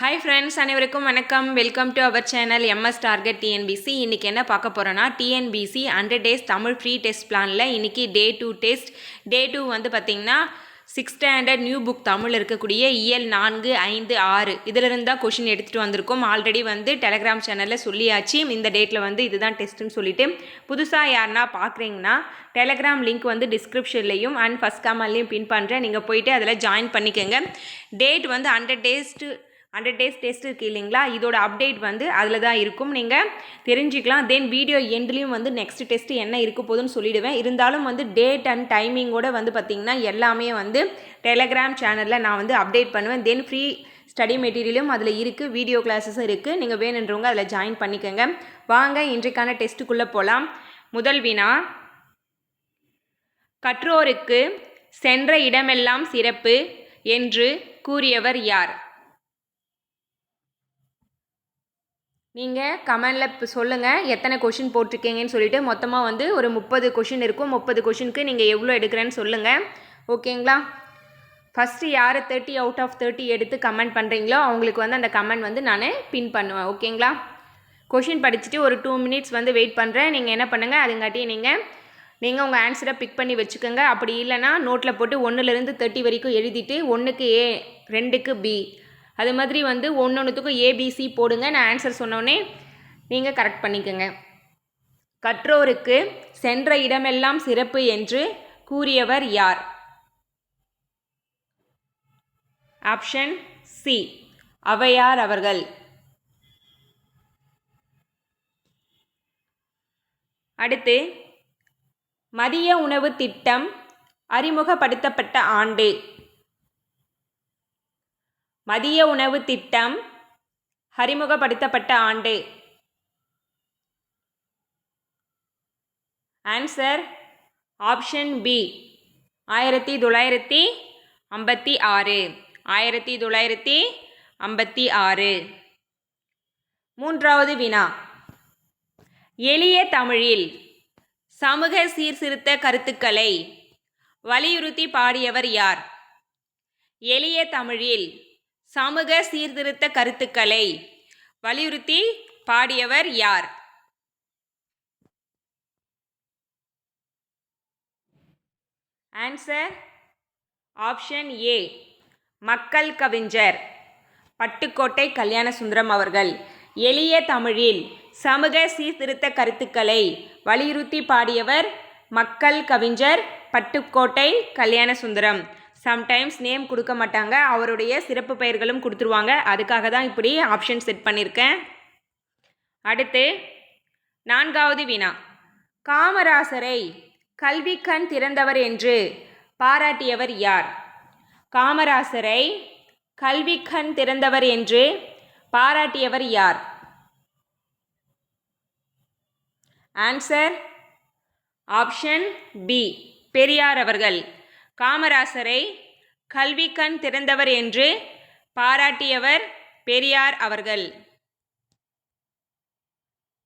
Hi friends அனைவருக்கும் வணக்கம். Welcome to our channel MS target TNPSC இன்றைக்கி என்ன பார்க்க போகிறோன்னா TNPSC hundred days Tamil free test பிளானில் இன்றைக்கி day two test day two வந்து பார்த்திங்கன்னா six standard new book Tamil இருக்கக்கூடிய இயல் நான்கு ஐந்து ஆறு. இதிலிருந்து தான் கொஷின் எடுத்துகிட்டு வந்திருக்கோம். ஆல்ரெடி வந்து டெலகிராம் சேனலில் சொல்லியாச்சு. இந்த டேட்டில் வந்து இதுதான் டெஸ்ட்டுன்னு சொல்லிவிட்டு புதுசாக யாருன்னா பார்க்குறீங்கன்னா டெலகிராம் லிங்க் வந்து டிஸ்கிரிப்ஷன்லேயும் அண்ட் ஃபஸ்ட் கமெண்ட்லையும் பின் பண்ணுறேன் நீங்கள் போயிட்டு அதில் ஜாயின் பண்ணிக்கோங்க. டேட் வந்து hundred days hundred days test இருக்குது இல்லைங்களா? இதோட அப்டேட் வந்து அதில் தான் இருக்கும். நீங்கள் தெரிஞ்சுக்கலாம். தென் வீடியோ எண்ட்லேயும் வந்து நெக்ஸ்ட் டெஸ்ட் என்ன இருக்க போதுன்னு சொல்லிடுவேன். இருந்தாலும் வந்து டேட் அண்ட் டைமிங்கோட வந்து பார்த்திங்கன்னா எல்லாமே வந்து டெலகிராம் சேனலில் நான் வந்து அப்டேட் பண்ணுவேன். தென் ஃப்ரீ ஸ்டடி மெட்டீரியலும் அதில் இருக்குது வீடியோ கிளாஸஸும் இருக்குது நீங்கள் வேணுன்றவங்க அதில் ஜாயின் பண்ணிக்கோங்க. வாங்க இன்றைக்கான டெஸ்ட்டுக்குள்ளே போகலாம் முதல் வினா கற்றோருக்கு சென்ற இடமெல்லாம் சிறப்பு என்று கூறியவர் யார்? நீங்கள் கமெண்டில் இப்போ சொல்லுங்கள் எத்தனை கொஷின் போட்டிருக்கீங்கன்னு சொல்லிட்டு மொத்தமாக வந்து ஒரு முப்பது கொஷின் இருக்கும். முப்பது கொஷினுக்கு நீங்கள் எவ்வளோ எடுக்கிறேன்னு சொல்லுங்கள் ஓகேங்களா? ஃபஸ்ட்டு யார் தேர்ட்டி அவுட் ஆஃப் தேர்ட்டி எடுத்து கமெண்ட் பண்ணுறீங்களோ அவங்களுக்கு வந்து அந்த கமெண்ட் வந்து நான் பின் பண்ணுவேன். ஓகேங்களா? கொஷின் படிச்சுட்டு ஒரு டூ மினிட்ஸ் வந்து வெயிட் பண்ணுறேன் நீங்கள் என்ன பண்ணுங்கள் அதுங்காட்டி நீங்கள் நீங்கள் உங்கள் ஆன்சரை பிக் பண்ணி வச்சுக்கோங்க. அப்படி இல்லைன்னா நோட்டில் போட்டு ஒன்றுலேருந்து தேர்ட்டி வரைக்கும் எழுதிட்டு ஒன்றுக்கு ஏ ரெண்டுக்கு பி அது மாதிரி வந்து ஒன்று ஒன்றுத்துக்கும் ஏபிசி போடுங்க. நான் ஆன்சர் சொன்னோடனே நீங்கள் கரெக்ட் பண்ணிக்கோங்க. கற்றோருக்கு சென்ற இடமெல்லாம் சிறப்பு என்று கூறியவர் யார்? ஆப்ஷன் சி அவையார் அவர்கள். அடுத்து மதிய உணவு திட்டம் அறிமுகப்படுத்தப்பட்ட ஆண்டு. மதிய உணவு திட்டம். அறிமுகப்படுத்தப்பட்ட ஆண்டு. ஆன்சர் ஆப்ஷன் பி ஆயிரத்தி தொள்ளாயிரத்தி ஐம்பத்தி ஆறு. ஆயிரத்தி தொள்ளாயிரத்தி ஐம்பத்தி ஆறு. மூன்றாவது வினா. எளிய தமிழில் சமூக சீர்திருத்த கருத்துக்களை வலியுறுத்தி பாடியவர் யார்? எளிய தமிழில் சமூக சீர்திருத்த கருத்துக்களை வலியுறுத்தி பாடியவர் யார்? ஆன்சர் ஆப்ஷன் ஏ மக்கள் கவிஞர் பட்டுக்கோட்டை கல்யாண சுந்தரம் அவர்கள். எளிய தமிழில் சமூக சீர்திருத்த கருத்துக்களை வலியுறுத்தி பாடியவர் மக்கள் கவிஞர் பட்டுக்கோட்டை கல்யாண சுந்தரம் சம்டைம்ஸ் நேம் கொடுக்க மாட்டாங்க. அவருடைய சிறப்பு பெயர்களும் கொடுத்துருவாங்க. அதுக்காக தான் இப்படி ஆப்ஷன் செட் பண்ணியிருக்கேன் அடுத்து நான்காவது வினா காமராசரை கல்வி கண் திறந்தவர் என்று பாராட்டியவர் யார்? காமராசரை கல்வி கண் திறந்தவர் என்று பாராட்டியவர் யார்? ஆன்சர் ஆப்ஷன் பி பெரியார் அவர்கள். காமராசரை கல்வி கண் திறந்தவர் என்று பாராட்டியவர் பெரியார் அவர்கள்.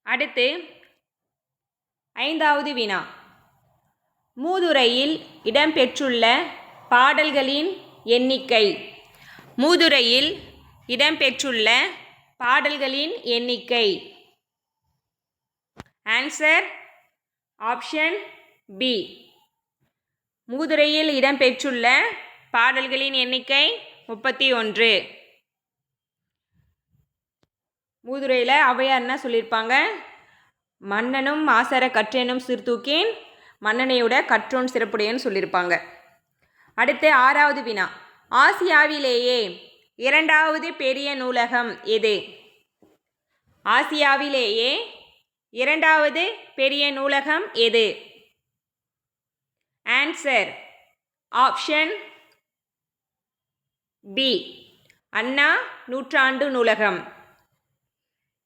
அடுத்து ஐந்தாவது வினா. மூதுரையில் இடம்பெற்றுள்ள பாடல்களின் எண்ணிக்கை. மூதுரையில் இடம்பெற்றுள்ள பாடல்களின் எண்ணிக்கை. ஆன்சர் ஆப்ஷன் பி மூதுரையில் இடம்பெற்றுள்ள பாடல்களின் எண்ணிக்கை முப்பத்தி ஒன்று. மூதுரையில் அவையார்னா சொல்லியிருப்பாங்க? மன்னனும் மாசர கற்றேனும் சிறுதூக்கின் மன்னனையோட கற்றோன் சிறப்புடையன்னு சொல்லியிருப்பாங்க. அடுத்து ஆறாவது வினா. ஆசியாவிலேயே இரண்டாவது பெரிய நூலகம் எது? ஆசியாவிலேயே இரண்டாவது பெரிய நூலகம் எது? ஆன்சர் ஆப்ஷன் பி அண்ணா நூற்றாண்டு நூலகம்.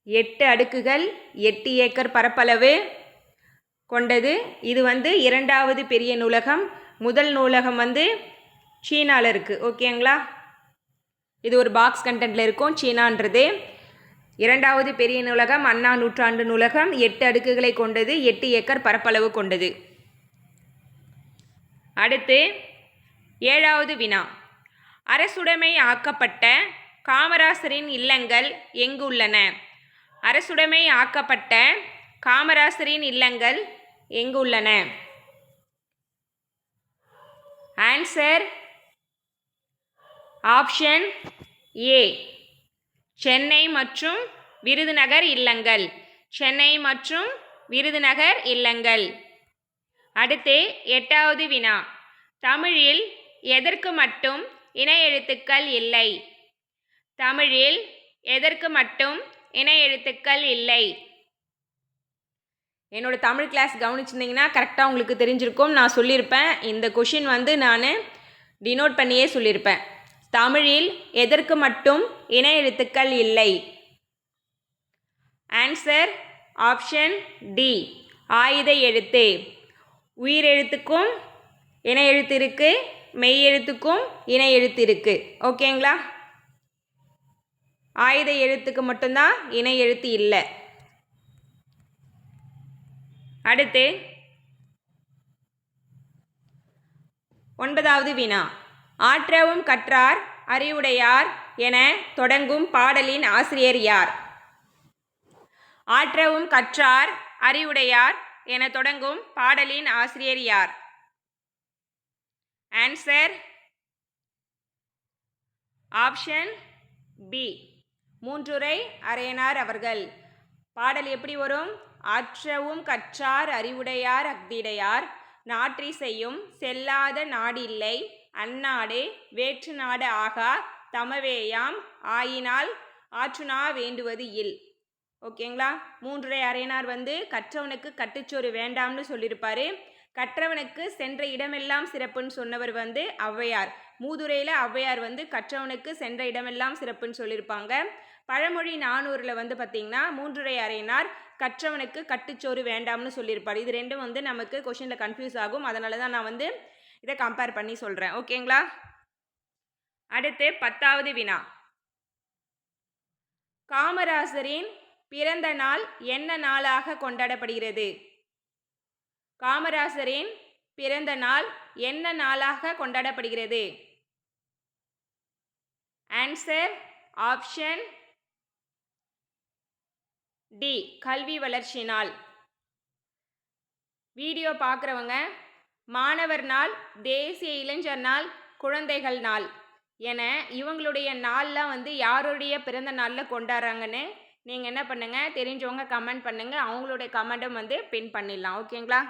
எட்டு அடுக்குகள் எட்டு ஏக்கர் பரப்பளவு கொண்டது. இது வந்து இரண்டாவது பெரிய நூலகம். முதல் நூலகம் வந்து சீனாவில் இருக்குது ஓகேங்களா இது ஒரு பாக்ஸ் கண்டென்ட்டில் இருக்கும். சீனான்றது. இரண்டாவது பெரிய நூலகம் அண்ணா நூற்றாண்டு நூலகம். எட்டு அடுக்குகளை கொண்டது எட்டு ஏக்கர் பரப்பளவு கொண்டது. அடுத்து ஏழாவது வினா. அரசுடைமை ஆக்கப்பட்ட காமராசரின் இல்லங்கள் எங்கு உள்ளன அரசுடைமை ஆக்கப்பட்ட காமராசரின் இல்லங்கள் எங்கு உள்ளன ஆன்சர் ஆப்ஷன் ஏ. சென்னை மற்றும் விருதுநகர் இல்லங்கள். சென்னை மற்றும் விருதுநகர் இல்லங்கள். அடுத்து எட்டாவது வினா. தமிழில் எதற்கு மட்டும் இணை எழுத்துக்கள் இல்லை? தமிழில் எதற்கு மட்டும் இணை எழுத்துக்கள் இல்லை? என்னோட தமிழ் கிளாஸ் கவனிச்சிருந்தீங்கன்னா கரெக்டாக உங்களுக்கு தெரிஞ்சிருக்கும். நான் சொல்லியிருப்பேன். இந்த கொஷின் வந்து நான் டினோட் பண்ணியே சொல்லியிருப்பேன். தமிழில் எதற்கு மட்டும் இணை எழுத்துக்கள் இல்லை? ஆன்சர் ஆப்ஷன் டி ஆயுத எழுத்து. உயிரெழுத்துக்கும் இணை எழுத்து இருக்கு மெய் எழுத்துக்கும் இணை எழுத்து இருக்கு ஓகேங்களா? ஆயுத எழுத்துக்கு மட்டும்தான் இணை எழுத்து இல்லை. அடுத்து ஒன்பதாவது வினா. ஆற்றவும் கற்றார் அறிவுடையார் என தொடங்கும் பாடலின் ஆசிரியர் யார்? ஆற்றவும் கற்றார் அறிவுடையார் என தொடங்கும் பாடலின் ஆசிரியர் யார்? Answer option B Munrurai Araiyanar அவர்கள். பாடல் எப்படி வரும்? ஆற்றவும் கற்றார் அறிவுடையார் அக்திடையார் நாற்றி செய்யும் செல்லாத நாடில்லை. அந்நாடு வேற்று நாடு ஆகா. தமவேயாம் ஆயினால் ஆற்றுனா வேண்டுவது இல். ஓகேங்களா? மூன்றரை அரையனார் வந்து கற்றவனுக்கு கட்டுச்சோறு வேண்டாம்னு சொல்லியிருப்பாரு கற்றவனுக்கு சென்ற இடமெல்லாம் சிறப்புன்னு சொன்னவர் வந்து ஔவையார். மூதுரையில் ஔவையார் வந்து கற்றவனுக்கு சென்ற இடமெல்லாம் சிறப்புன்னு சொல்லியிருப்பாங்க பழமொழி நானூறில் வந்து பார்த்திங்கன்னா மூன்றுரை அறையினார் கற்றவனுக்கு கட்டுச்சோறு வேண்டாம்னு சொல்லியிருப்பார் இது ரெண்டும் வந்து நமக்கு கொஷினில் கன்ஃபியூஸ் ஆகும். அதனால தான் நான் வந்து இதை கம்பேர் பண்ணி சொல்கிறேன் ஓகேங்களா? அடுத்து பத்தாவது வினா. காமராசரின் பிறந்த நாள் என்ன நாளாக கொண்டாடப்படுகிறது? காமராசரின் பிறந்த நாள் என்ன நாளாக கொண்டாடப்படுகிறது? ஆன்சர் ஆப்ஷன் டி கல்வி வளர்ச்சி நாள். வீடியோ பார்க்குறவங்க மாணவர் நாள் தேசிய இளைஞர் நாள் குழந்தைகள் நாள் என இவங்களுடைய நாள்லாம் வந்து யாருடைய பிறந்த நாளில் கொண்டாடுறாங்கன்னு நீங்கள் என்ன பண்ணுங்கள் தெரிஞ்சவங்க கமெண்ட் பண்ணுங்கள் அவங்களுடைய கமெண்ட்டும் வந்து பின் பண்ணிடலாம். ஓகேங்களா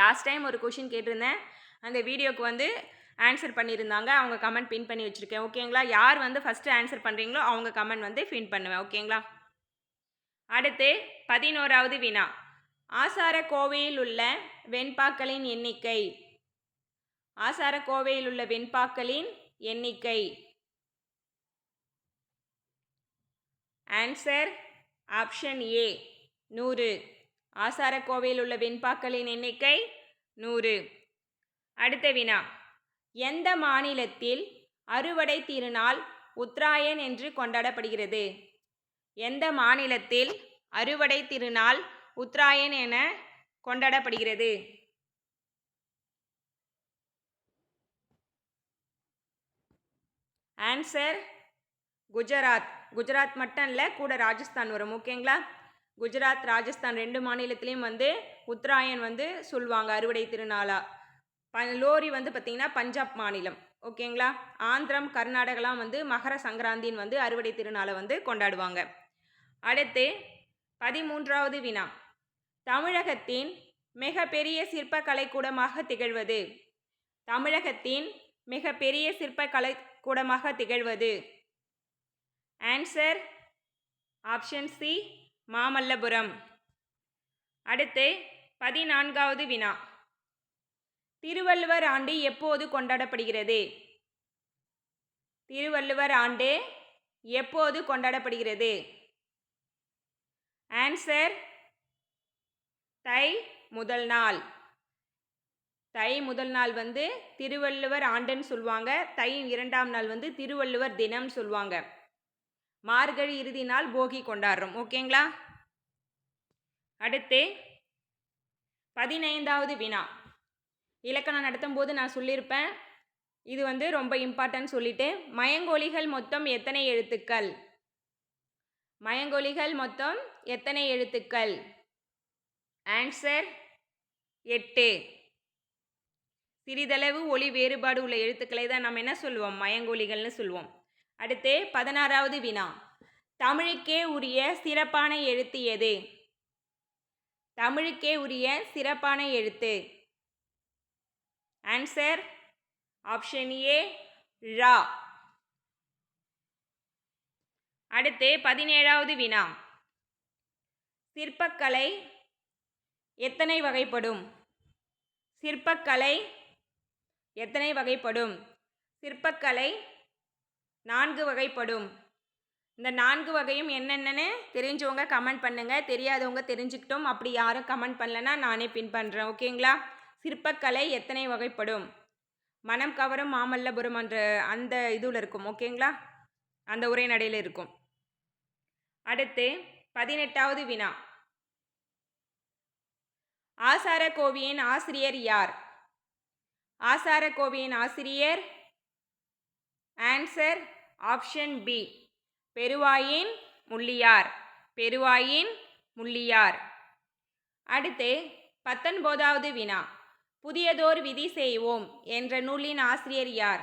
லாஸ்ட் டைம் ஒரு கொஷின் கேட்டிருந்தேன். அந்த வீடியோக்கு வந்து ஆன்சர் பண்ணியிருந்தாங்க. அவங்க கமெண்ட் பின் பண்ணி வச்சுருக்கேன். ஓகேங்களா யார் வந்து ஃபஸ்ட்டு ஆன்சர் பண்ணுறீங்களோ அவங்க கமெண்ட் வந்து பின் பண்ணுவேன். ஓகேங்களா அடுத்து பதினோராவது வினா. ஆசார கோவையில் உள்ள வெண்பாக்களின் எண்ணிக்கை. ஆசார கோவையில் உள்ள வெண்பாக்களின் எண்ணிக்கை. ஆன்சர் ஆப்ஷன் ஏ நூறு. ஆசார கோவையில் உள்ள வெண்பாக்களின் எண்ணிக்கை நூறு. அடுத்த வினா. எந்த மாநிலத்தில் அறுவடை திருநாள் உத்தராயன் என்று கொண்டாடப்படுகிறது? எந்த மாநிலத்தில் அறுவடை திருநாள் உத்தராயன் என கொண்டாடப்படுகிறது? ஆன்சர் குஜராத். குஜராத் மட்டும் இல்லை கூட ராஜஸ்தான் வரும் ஓகேங்களா? குஜராத் ராஜஸ்தான் ரெண்டு மாநிலத்திலையும் வந்து உத்தராயன் வந்து சொல்லுவாங்க அறுவடை திருநாளா. ப லோரி வந்து பார்த்திங்கன்னா பஞ்சாப் மாநிலம் ஓகேங்களா? ஆந்திரம் கர்நாடகலாம் வந்து மகர சங்கராந்தின்னு வந்து அறுவடை திருநாளை வந்து கொண்டாடுவாங்க. அடுத்து பதிமூன்றாவது வினா. தமிழகத்தின் மிகப்பெரிய சிற்பக்கலை கூடமாக திகழ்வது. தமிழகத்தின் மிகப்பெரிய சிற்பக்கலை கூடமாக திகழ்வது. Answer option C Mamallapuram. அடுத்து பதினான்காவது வினா. திருவள்ளுவர் ஆண்டு எப்போது கொண்டாடப்படுகிறது? திருவள்ளுவர் ஆண்டு எப்போது கொண்டாடப்படுகிறது? ஆன்சர் தை முதல் நாள். தை முதல் நாள் வந்து திருவள்ளுவர் ஆண்டுன்னு சொல்லுவாங்க. தை இரண்டாம் நாள் வந்து திருவள்ளுவர் தினம் சொல்லுவாங்க. மார்கழி இறுதி நாள் போகி கொண்டாடுறோம். ஓகேங்களா? அடுத்து பதினைந்தாவது வினா. இலக்கணம் நடத்தும் போது நான் சொல்லியிருப்பேன். இது வந்து ரொம்ப இம்பார்ட்டன்ட் சொல்லிட்டு மயங்கொலிகள் மொத்தம் எத்தனை எழுத்துக்கள்? மயங்கொலிகள் மொத்தம் எத்தனை எழுத்துக்கள்? ஆன்சர் எட்டு. சிறிதளவு ஒளி வேறுபாடு உள்ள எழுத்துக்களை தான் நம்ம என்ன சொல்லுவோம் மயங்கொலிகள்னு சொல்லுவோம் அடுத்து பதினாறாவது வினா. தமிழுக்கே உரிய சிறப்பான எழுத்து எது? தமிழுக்கே உரிய சிறப்பான எழுத்து. ஆன்சர் ஆப்ஷன் ஏ ரா அடுத்து பதினேழாவது வினா. சிற்பக்கலை எத்தனை வகைப்படும்? சிற்பக்கலை எத்தனை வகைப்படும்? சிற்பக்கலை நான்கு வகைப்படும். இந்த நான்கு வகையும் என்னென்னு தெரிஞ்சவங்க கமெண்ட் பண்ணுங்கள் தெரியாதவங்க தெரிஞ்சுக்கிட்டோம். அப்படி யாரும் கமெண்ட் பண்ணலன்னா நானே பின் பண்ணுறேன் ஓகேங்களா சிற்பக்கலை எத்தனை வகைப்படும்? மனம் கவரும் மாமல்லபுரம் என்ற அந்த இதுவில் இருக்கும். ஓகேங்களா அந்த உரைநடையில் இருக்கும். அடுத்து பதினெட்டாவது வினா. ஆசார கோவியின் ஆசிரியர் யார்? ஆசார கோவியின் ஆசிரியர் answer option B Peruvayin Mulliyar Peruvayin Mulliyar. அடுத்து பத்தொன்பதாவது வினா புதியதோர் விதி செய்வோம் என்ற நூலின் ஆசிரியர் யார்?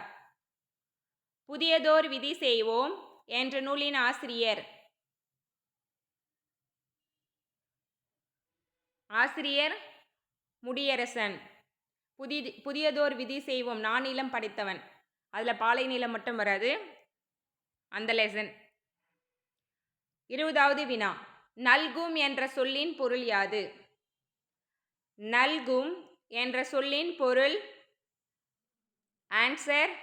புதியதோர் விதி செய்வோம் என்ற நூலின் ஆசிரியர். ஆசிரியர் முடியரசன். புதி புதியதோர் விதி செய்வோம். நானிலம் படைத்தவன். அதில் பாலை நிலம் மட்டும் வராது. அந்த லெசன் இருபதாவது வினா. நல்கும் என்ற சொல்லின் பொருள் யாது? நல்கும் என்ற சொல்லின் பொருள் ஆன்சர்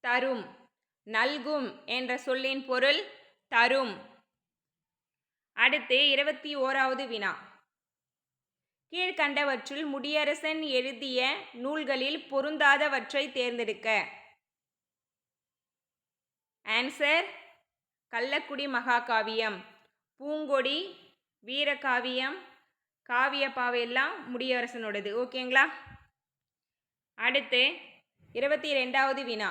தரும். நல்கும் என்ற சொல்லின் பொருள் தரும். அடுத்து இருபத்தி ஓராவது வினா. கீழ்கண்டவற்றுள் முடியரசன் எழுதிய நூல்களில் பொருந்தாதவற்றை தேர்ந்தெடுக்க. ஆன்சர் கள்ளக்குடி மகாகாவியம். பூங்கொடி வீரகாவியம் காவியப்பாவையெல்லாம் முடியரசனோடது. ஓகேங்களா அடுத்து இருபத்தி ரெண்டாவது வினா.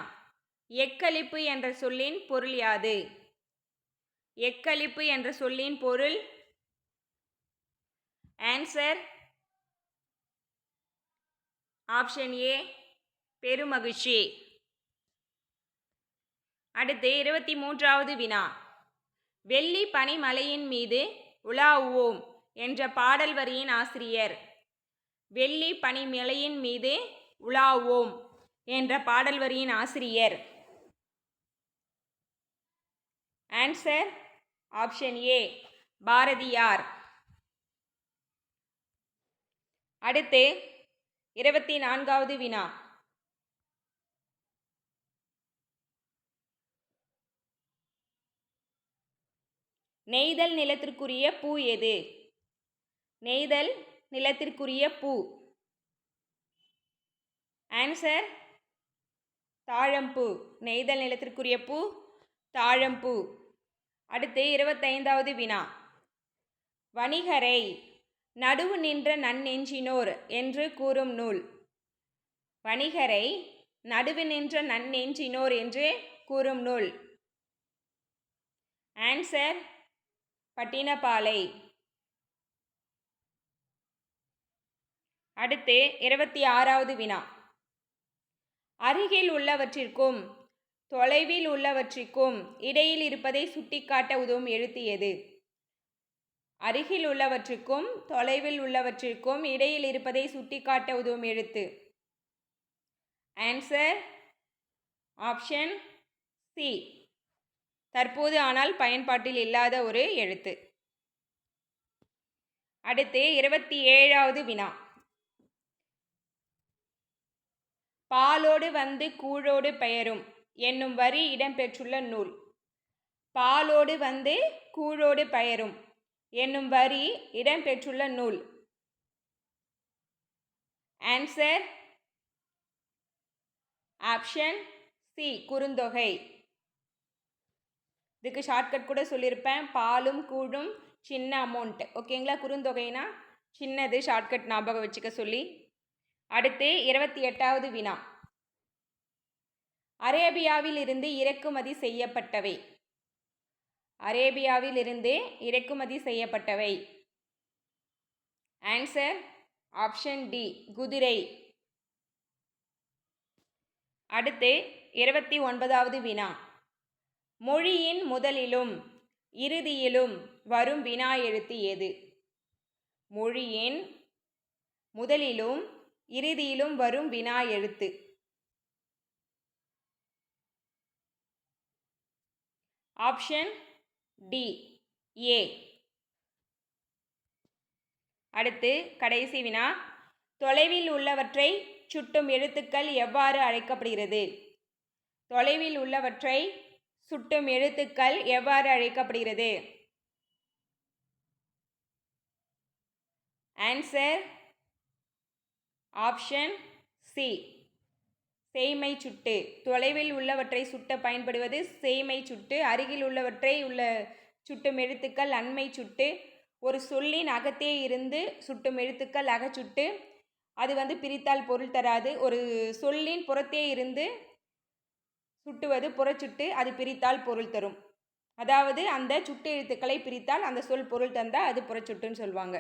எக்களிப்பு என்ற சொல்லின் பொருள் யாது? எக்களிப்பு என்ற சொல்லின் பொருள்? ஆன்சர் ஆப்ஷன் ஏ பெருமகிழ்ச்சி. அடுத்து இருபத்தி மூன்றாவது வினா. வெள்ளி பனிமலையின் மீது உலாவுவோம் என்ற பாடல் வரியின் ஆசிரியர். வெள்ளி பனிமலையின் மீது உலாவோம் என்ற பாடல் வரியின் ஆசிரியர். Answer option A Bharathiyar. அடுத்து இருபத்தி நான்காவது வினா. நெய்தல் நிலத்திற்குரிய பூ எது? நெய்தல் நிலத்திற்குரிய பூ. ஆன்சர் தாழம்பூ. நெய்தல் நிலத்திற்குரிய பூ தாழம்பூ. அடுத்து இருபத்தைந்தாவது வினா. வணிகரை நடுவு நின்ற நன்னெஞ்சினோர் என்று கூறும் நூல். வணிகரை நடுவு நின்ற நன்னெஞ்சினோர் என்று கூறும் நூல். ஆன்சர் பட்டினப்பாலை. அடுத்து இருபத்தி ஆறாவது வினா. அருகில் உள்ளவற்றிற்கும் தொலைவில் உள்ளவற்றிற்கும் இடையில் இருப்பதை சுட்டிக்காட்ட உதவும் எழுத்து எது? அருகில் உள்ளவற்றுக்கும் தொலைவில் உள்ளவற்றிற்கும் இடையில் இருப்பதை சுட்டிக்காட்ட உதவும் எழுத்து. ஆன்சர் ஆப்ஷன் சி தற்போது ஆனால் பயன்பாட்டில் இல்லாத ஒரு எழுத்து. அடுத்து இருபத்தி ஏழாவது வினா. பாலோடு வந்து கூழோடு பெயரும் என்னும் வரி இடம்பெற்றுள்ள நூல். பாலோடு வந்து கூழோடு பெயரும் என்னும் வரி இடம்பெற்றுள்ள நூல். Answer option C Kurunthogai. இதுக்கு ஷார்ட்கட் கூட சொல்லியிருப்பேன் பாலும் கூழும் சின்ன அமௌண்ட் ஓகேங்களா குறுந்தொகைனா சின்னது ஷார்ட்கட் ஞாபகம் வச்சுக்க சொல்லி. அடுத்து இருபத்தி எட்டாவது வினா. அரேபியாவில் இருந்து இறக்குமதி செய்யப்பட்டவை. அரேபியாவில் இருந்து இறக்குமதி செய்யப்பட்டவை. ஆன்சர் ஆப்ஷன் டி குதிரை. அடுத்து இருபத்தி ஒன்பதாவது வினா. மொழியின் முதலிலும் இறுதியிலும் வரும் வினா எழுத்து எது? மொழியின் முதலிலும் இறுதியிலும் வரும் வினா எழுத்து. Option D A. அடுத்து கடைசி வினா. தொலைவில் உள்ளவற்றை சுட்டும் எழுத்துக்கள் எவ்வாறு அழைக்கப்படுகிறது? தொலைவில் உள்ளவற்றை சுட்டும் எழுத்துக்கள் எவ்வாறு அழைக்கப்படுகிறது? ஆன்சர் ஆப்ஷன் சி சேய்மை சுட்டு. தொலைவில் உள்ளவற்றை சுட்ட பயன்படுவது சேய்மை சுட்டு. அருகில் உள்ளவற்றை உள்ள சுட்டும் எழுத்துக்கள் அண்மை சுட்டு. ஒரு சொல்லின் அகத்தே இருந்து சுட்டும் எழுத்துக்கள் அகச்சுட்டு அது வந்து பிரித்தால் பொருள் தராது. ஒரு சொல்லின் புறத்தே இருந்து சுட்டுவது புறச்சுட்டு அது பிரித்தால் பொருள் தரும். அதாவது அந்த சுட்டு எழுத்துக்களை பிரித்தால் அந்த சொல் பொருள் தந்தால் அது புறச்சுட்டுன்னு சொல்லுவாங்க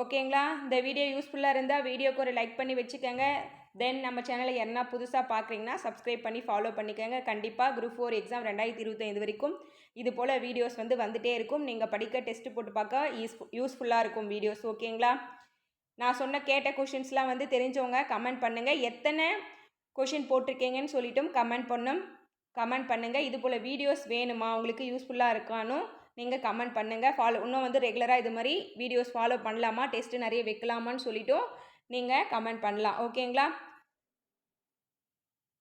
ஓகேங்களா? இந்த வீடியோ யூஸ்ஃபுல்லாக இருந்தால் வீடியோக்கு ஒரு லைக் பண்ணி வச்சுக்கோங்க. தென் நம்ம சேனலை யாருன்னா புதுசாக பார்க்குறீங்கன்னா சப்ஸ்கிரைப் பண்ணி ஃபாலோ பண்ணிக்கோங்க. கண்டிப்பாக குரூப் ஃபோர் எக்ஸாம் ரெண்டாயிரத்தி இருபத்தைந்து வரைக்கும் இது போல் வீடியோஸ் வந்து வந்துகிட்டே இருக்கும். நீங்கள் படிக்க டெஸ்ட் போட்டு பார்க்க யூஸ் யூஸ்ஃபுல்லாக இருக்கும் வீடியோஸ் ஓகேங்களா? நான் சொன்ன கேட்ட கொஷின்ஸ்லாம் வந்து தெரிஞ்சவங்க கமெண்ட் பண்ணுங்கள் எத்தனை கொஷின் போட்டிருக்கீங்கன்னு சொல்லிட்டும் கமெண்ட் பண்ணும். கமெண்ட் பண்ணுங்கள் இது போல் வீடியோஸ் வேணுமா? உங்களுக்கு யூஸ்ஃபுல்லாக இருக்கானும் நீங்கள் கமெண்ட் பண்ணுங்கள் ஃபாலோ இன்னும் வந்து ரெகுலராக இது மாதிரி வீடியோஸ் ஃபாலோ பண்ணலாமா? டெஸ்ட்டு நிறைய வைக்கலாமான்னு சொல்லிட்டும் நீங்கள் கமெண்ட் பண்ணலாம். ஓகேங்களா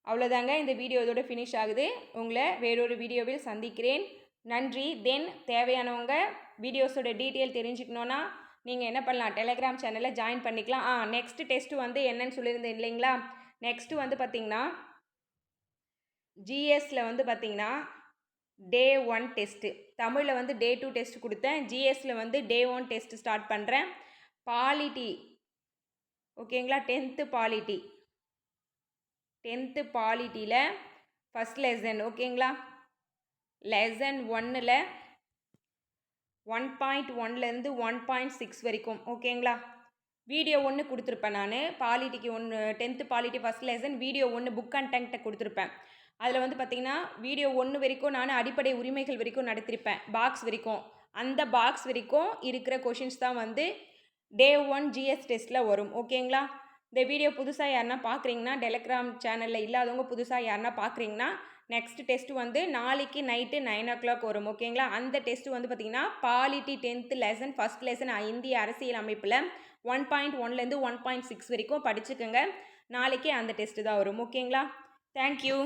அவ்வளோதாங்க. இந்த வீடியோ இதோட ஃபினிஷ் ஆகுது. உங்களை வேறொரு வீடியோவில் சந்திக்கிறேன். நன்றி. தென் தேவையானவங்க வீடியோஸோட டீட்டெயில் தெரிஞ்சுக்கணுன்னா நீங்கள் என்ன பண்ணலாம்? டெலிகிராம் சேனலில் ஜாயின் பண்ணிக்கலாம். ஆ நெக்ஸ்ட் டெஸ்ட்டு வந்து என்னன்னு சொல்லியிருந்தேன் இல்லைங்களா? நெக்ஸ்ட்டு வந்து பார்த்திங்கன்னா ஜிஎஸ்சில் வந்து பார்த்திங்கன்னா டே ஒன் டெஸ்ட்டு தமிழில் வந்து டே டூ டெஸ்ட் கொடுத்தேன். ஜிஎஸ்சில் வந்து டே ஒன் டெஸ்ட் ஸ்டார்ட் பண்ணுறேன் பாலிட்டி ஓகேங்களா டென்த்து பாலிட்டி டென்த்து பாலிட்டியில் ஃபஸ்ட் லெசன் ஓகேங்களா லெசன் ஒன்னில் ஒன் பாயிண்ட் ஒன்லேருந்து ஒன் பாயிண்ட் சிக்ஸ் வரைக்கும். ஓகேங்களா வீடியோ ஒன்று கொடுத்துருப்பேன் நான். பாலிட்டிக்கு ஒன்று tenth polity first lesson video ஒன்று புக் கண்டென்ட்டை கொடுத்துருப்பேன். அதில் வந்து பார்த்திங்கன்னா வீடியோ ஒன்று வரைக்கும் நான் அடிப்படை உரிமைகள் வரைக்கும் நடத்திருப்பேன். பாக்ஸ் வரைக்கும். அந்த பாக்ஸ் வரைக்கும் இருக்கிற கொஷின்ஸ் தான் வந்து டே ஒன் ஜிஎஸ் டெஸ்ட்டில் வரும். ஓகேங்களா இந்த வீடியோ புதுசாக யாருன்னா பார்க்குறீங்கன்னா டெலக்ராம் சேனலில் இல்லாதவங்க புதுசாக யாருன்னா பார்க்குறீங்கன்னா நெக்ஸ்ட் டெஸ்ட்டு வந்து நாளைக்கு நைட்டு நைன் ஓ கிளாக் வரும் ஓகேங்களா அந்த டெஸ்ட்டு வந்து பார்த்திங்கன்னா polity tenth lesson first lesson இந்திய அரசியல் அமைப்பில் ஒன் பாயிண்ட் ஒன்லேருந்து ஒன் பாயிண்ட் சிக்ஸ் வரைக்கும் படிச்சுக்கோங்க. நாளைக்கே அந்த டெஸ்ட்டு தான் வரும். ஓகேங்களா தேங்க்யூ